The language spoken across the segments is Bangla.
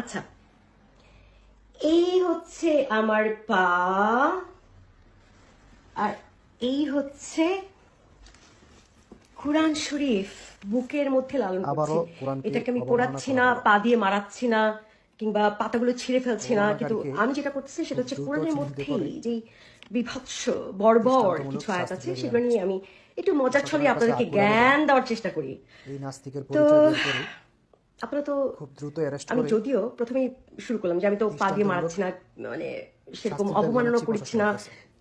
আচ্ছা। এই হচ্ছে আমার পা আর এই হচ্ছে কোরআন শরীফ বুকের মধ্যে লালন করছি। এটাকে আমি পোড়াচ্ছি না পা দিয়ে মারাচ্ছি না কিংবা পাতাগুলো ছিঁড়ে ফেলছি না। কিন্তু আমি যেটা করতেছি সেটা হচ্ছে কোরআনের মধ্যেই করে। যে বিভৎস বর্বর কিছু আয়াত আছে সেগুলো নিয়ে আমি একটু মজার ছলে আপনাদেরকে জ্ঞান দেওয়ার চেষ্টা করি। এই নাস্তিকের তো আপনারা তো খুব দ্রুত অ্যারেস্ট আমি যদিও প্রথমেই শুরু করলাম যে আমি তো পা দিয়ে মারাচ্ছি না মানে সেরকম জানাচ্ছি করছি না।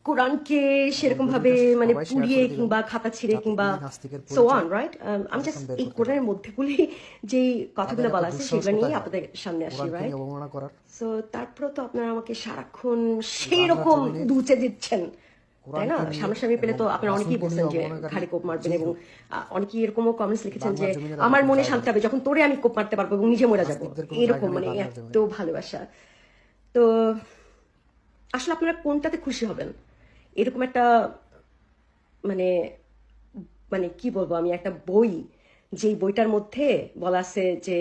কোরআনকে সেরকম ভাবে মানে পুড়িয়ে কিংবা খাতা ছিঁড়ে কিংবা সো অন রাইট আমি জাস্ট এই কোরআনের মধ্যে বলি যেই কথাগুলো বলা আছে সেগুলো নিয়ে আপনাদের সামনে আসি রাইট সো তারপরে তো আপনারা আমাকে সারাক্ষণ সেই রকম দুচে দিচ্ছেন। তাই না? সামনাসামনি পেলে তো আপনারা অনেকেই বলছেন যে ঘাড়ে কোপ মারবেন এবং অনেকেই এরকমও কমেন্টস লিখেছেন যে আমার মনে শান্তি হবে যখন তোরে আমি কোপ মারতে পারব এবং নিজে মরে যাব। এরকম মানে এত ভালোবাসা। তো আসলে আপনারা কোনটাতে খুশি হবেন? এরকম একটা মানে মানে কি বলব আমি একটা বই যেই বইটার মধ্যে বলা আছে যে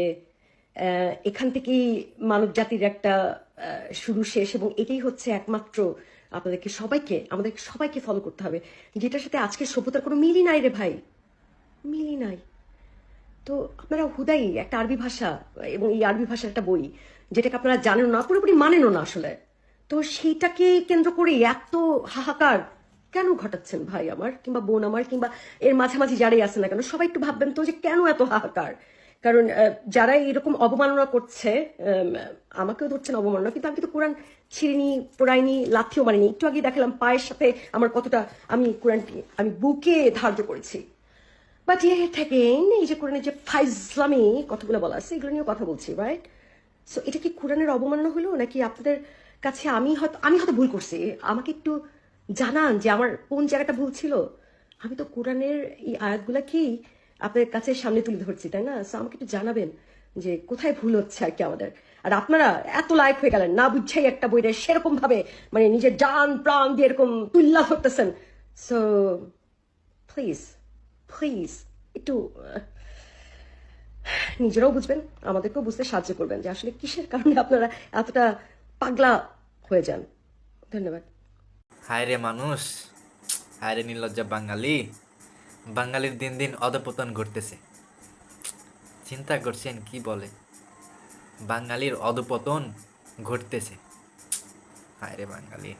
আহ, এখান থেকেই মানব জাতির একটা আহ, শুরু শেষ এবং এটাই হচ্ছে একমাত্র আপনাদেরকে সবাইকে আমাদের সবাইকে ফলো করতে হবে। যেটার সাথে আজকের সভ্যতার কোনো মিলই নাই রে ভাই। মিলই নাই। তো আপনারা হুদাই একটা আরবি ভাষা, এবং এই আরবি ভাষার একটা বই, যেটাকে আপনারা জানেন না, পুরোপুরি মানেনও না আসলে। তো সেইটাকে কেন্দ্র করে এত হাহাকার কেন ঘটাচ্ছেন ভাই আমার? কিংবা বোন আমার, কিংবা এর মাঝামাঝি যারাই আছে না কেন, সবাই একটু ভাববেন তো যে কেন এত হাহাকার? কারণ যারা এরকম অবমাননা করছে আমাকেও ধরছেন অবমাননা, কিন্তু আমি কিন্তু কোরআন ছিঁড়িনি, পোড়াইনি, লাথিও মারিনি। একটু আগে দেখালাম পায়ের সাথে আমার কতটা আমি কোরআনটি আমি বুকে ধার্য করেছি। বাট ইয়ে থাকেন এই যে কোরআনের যে ফাইজলামি কথাগুলো বলা আছে, এগুলো নিয়েও কথা বলছি রাইট সো এটা কি কোরআনের অবমাননা হলো, নাকি আপনাদের কাছে আমি হয়তো আমি হয়তো ভুল করছি? আমাকে একটু জানান যে আমার কোন জায়গাটা ভুল ছিল? আমি তো কোরআনের এই আয়াতগুলাকেই আপনাদের কাছে সামনে তুলে ধরছি, তাই না? সো আমাকে একটু জানাবেন যে কোথায় ভুল হচ্ছে আর কি আমাদের। আর আপনারা এত লাইক হয়ে গেলেন, না বুঝছেই একটা বইটা সেরকম ভাবে মানে নিজের জান, প্রাণ দিয়ে এরকম তুল্লা ধরতেছেন। সো প্লিজ প্লিজ একটু নিজেরাও বুঝবেন, আমাদেরকেও বুঝতে সাহায্য করবেন যে আসলে কিসের কারণে আপনারা এতটা পাগলা হয়ে যান। ধন্যবাদ। হায় রে মানুষ, হায় রে নির্লজ্জা বাঙালি। বাঙালির দিন দিন অধপতন ঘটতেছে। চিন্তা করছেন কি বলে? বাঙালির অধপতন ঘটতেছে। হায় রে বাঙালি।